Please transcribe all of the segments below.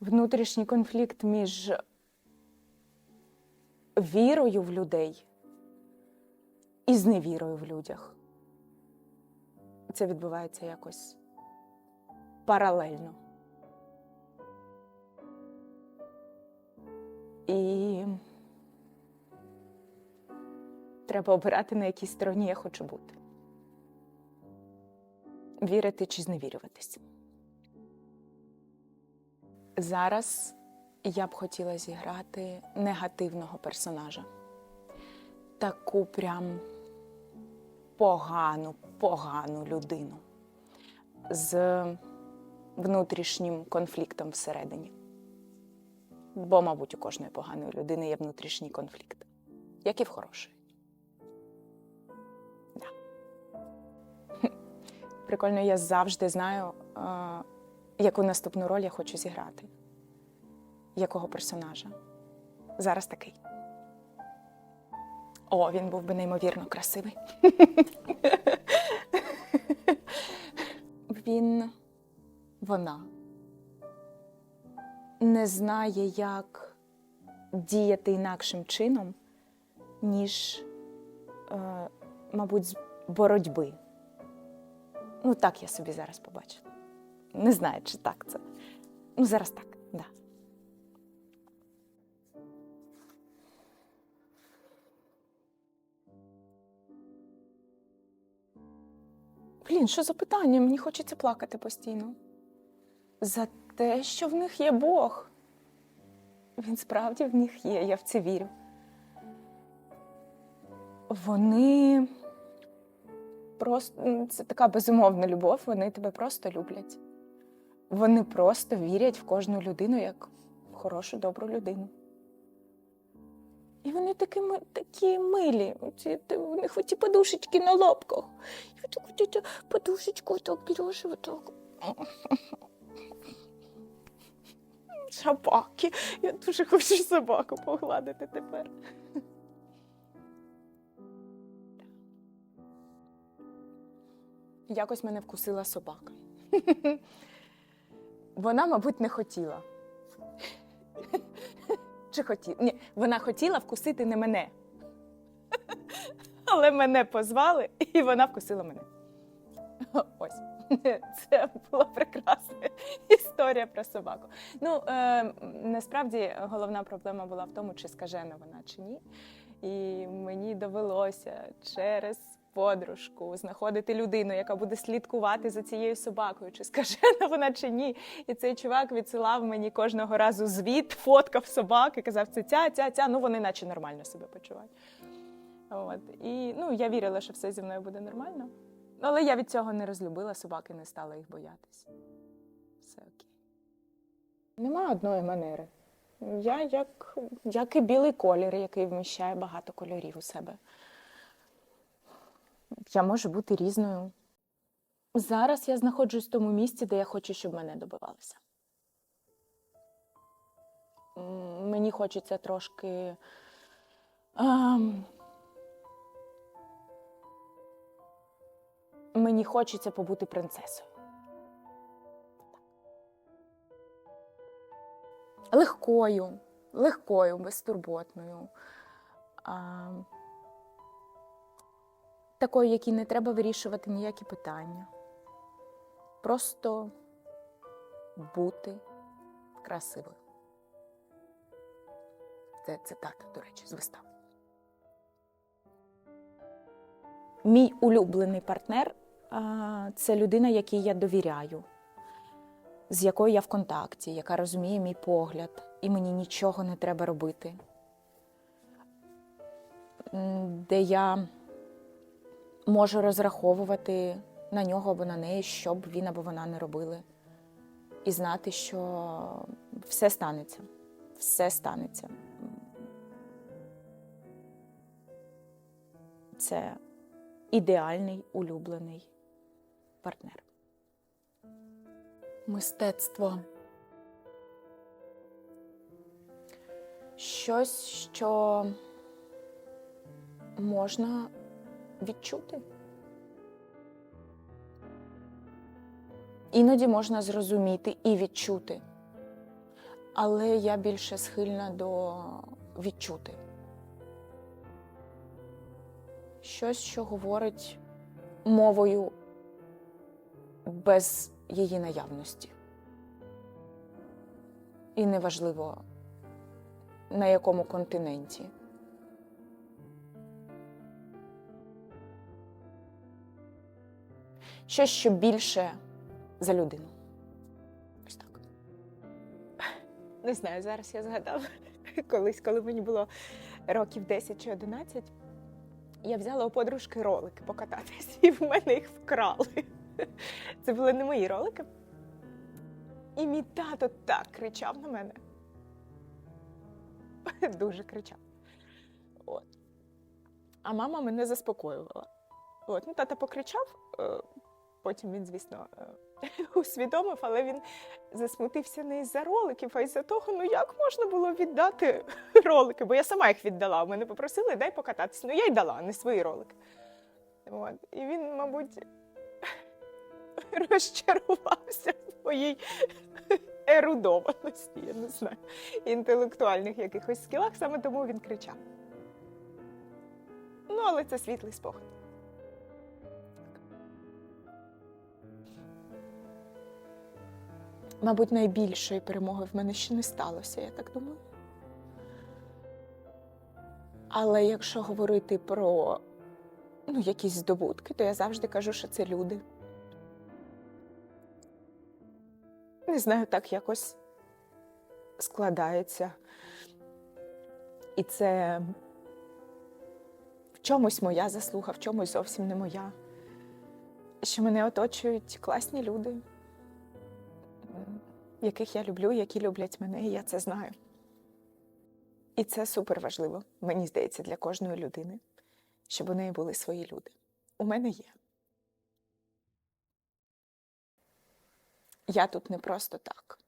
внутрішній конфлікт між вірою в людей і зневірою в людях. Це відбувається якось паралельно. І треба обирати, на якій стороні я хочу бути. Вірити чи зневірюватись. Зараз я б хотіла зіграти негативного персонажа. Таку прям погану, погану людину з внутрішнім конфліктом всередині. Бо, мабуть, у кожної поганої людини є внутрішній конфлікт, як і в хорошої. Да. Прикольно, я завжди знаю, е, яку наступну роль я хочу зіграти, якого персонажа. Зараз такий. О, він був би неймовірно красивий. Він, вона не знає, як діяти інакшим чином, ніж, е, мабуть, з боротьби. Ну, так я собі зараз побачила. Не знаю, чи так це. Ну, зараз так, да. Блін, що за питання? Мені хочеться плакати постійно. За те, що в них є Бог. Він справді в них є, я в це вірю. Вони просто ну, це така безумовна любов, вони тебе просто люблять. Вони просто вірять в кожну людину як в хорошу, добру людину. І вони такі, такі милі. Ти- у них оці подушечки на лапках. І отак от подушечку так береш, отак. Собаки. Я дуже хочу собаку погладити тепер. Якось мене вкусила собака. Вона, мабуть, не хотіла. Чи хотіла? Ні, вона хотіла вкусити не мене. Але мене позвали, і вона вкусила мене. Ось. Це була прекрасна історія про собаку. Ну, е, насправді головна проблема була в тому, чи скажена вона чи ні. І мені довелося через подружку знаходити людину, яка буде слідкувати за цією собакою, чи скажена вона чи ні. І цей чувак відсилав мені кожного разу звіт, фоткав собаки, казав, це ця, ця, ця. Ну вони наче нормально себе почувають. От. І ну, я вірила, що все зі мною буде нормально. Але я від цього не розлюбила собаки, не стала їх боятись. Все окей. Нема одної манери. Я як, як і білий колір, який вміщає багато кольорів у себе. Я можу бути різною. Зараз я знаходжусь в тому місці, де я хочу, щоб мене добивалися. Мені хочеться трошки. ем, мені хочеться побути принцесою. Легкою, легкою, безтурботною. А, такою, якій не треба вирішувати ніякі питання. Просто бути красивою. Це цитата, до речі, з вистави. Мій улюблений партнер це людина, якій я довіряю, з якою я в контакті, яка розуміє мій погляд, і мені нічого не треба робити. Де я можу розраховувати на нього або на неї, що б він або вона не робили, і знати, що все станеться. Все станеться. Це ідеальний улюблений партнер. Мистецтво. Щось, що можна відчути. Іноді можна зрозуміти і відчути. але я більше схильна до відчути. Щось, що говорить мовою без її наявності. І неважливо, на якому континенті. Що більше за людину. Ось так. Не знаю, зараз я згадала колись, коли мені було років 10 чи 11, я взяла у подружки ролики покататись, і в мене їх вкрали. Це були не мої ролики. І мій тато так кричав на мене. Дуже кричав. От. А мама мене заспокоювала. От. Ну, тата покричав, е, потім він, звісно, е, усвідомив, але він засмутився не із-за роликів, а із-за того, ну як можна було віддати ролики, бо я сама їх віддала. Мене попросили, дай покататися. Ну я й дала, не свої ролики. От. І він, мабуть, розчарувався в моїй ерудованості, я не знаю, інтелектуальних якихось скілах, саме тому він кричав. Ну, але це світлий спогад. Мабуть, найбільшої перемоги в мене ще не сталося, я так думаю. Але якщо говорити про ну, якісь здобутки, то я завжди кажу, що це люди. Не знаю, так якось складається. І це в чомусь моя заслуга, в чомусь зовсім не моя. Що мене оточують класні люди, яких я люблю, які люблять мене, і я це знаю. І це супер важливо, мені здається, для кожної людини, щоб у неї були свої люди. У мене є. Я тут не просто так.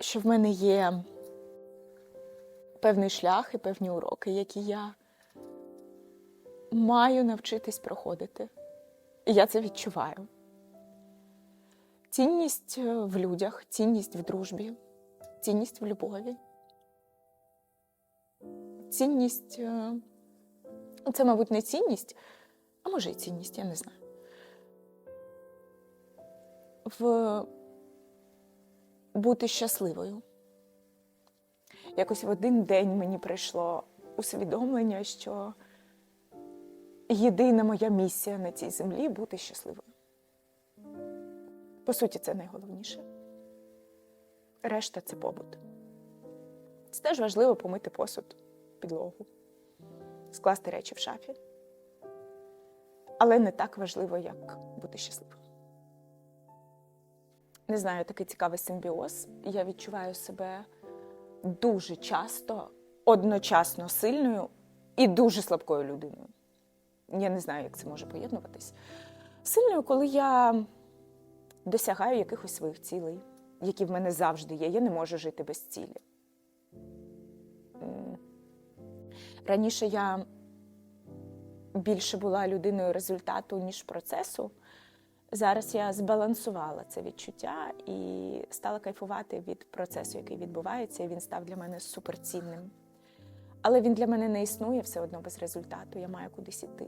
Що в мене є певний шлях і певні уроки, які я маю навчитись проходити. І я це відчуваю. Цінність е, в людях, цінність в дружбі, цінність в любові. Цінність е, це, мабуть, не цінність, а може і цінність, я не знаю. В бути щасливою. Якось в один день мені прийшло усвідомлення, що єдина моя місія на цій землі бути щасливою. По суті, це найголовніше. Решта це побут. Це теж важливо помити посуд, підлогу, скласти речі в шафі. Але не так важливо, як бути щасливим. Не знаю, такий цікавий симбіоз. Я відчуваю себе дуже часто одночасно сильною і дуже слабкою людиною. Я не знаю, як це може поєднуватись. Сильною, коли я досягаю якихось своїх цілей, які в мене завжди є. Я не можу жити без цілі. Раніше я більше була людиною результату, ніж процесу. Зараз я збалансувала це відчуття і стала кайфувати від процесу, який відбувається, і він став для мене суперцінним. Але він для мене не існує все одно без результату. Я маю кудись іти.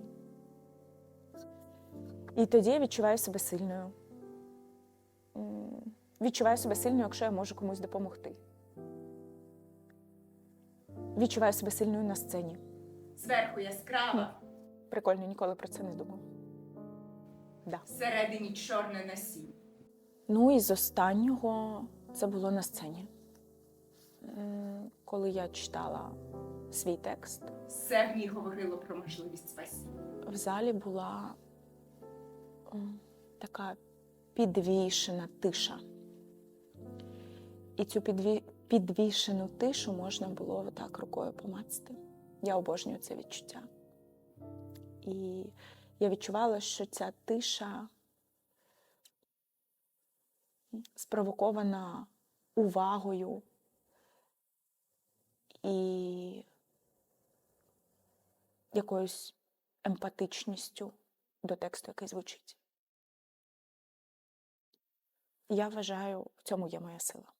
І тоді я відчуваю себе сильною. Відчуваю себе сильною, якщо я можу комусь допомогти. Відчуваю себе сильною на сцені. Зверху яскрава, Прикольно, ніколи про це не думала. Да. всередині чорне насіння. Ну і з останнього це було на сцені. Коли я читала свій текст, Все в ній говорило про можливість спасіння. в залі була така підвішена тиша. І цю підві... підвішену тишу можна було так рукою помацати. Я обожнюю це відчуття. І я відчувала, що ця тиша спровокована увагою і якоюсь емпатичністю до тексту, який звучить. Я вважаю, в цьому є моя сила.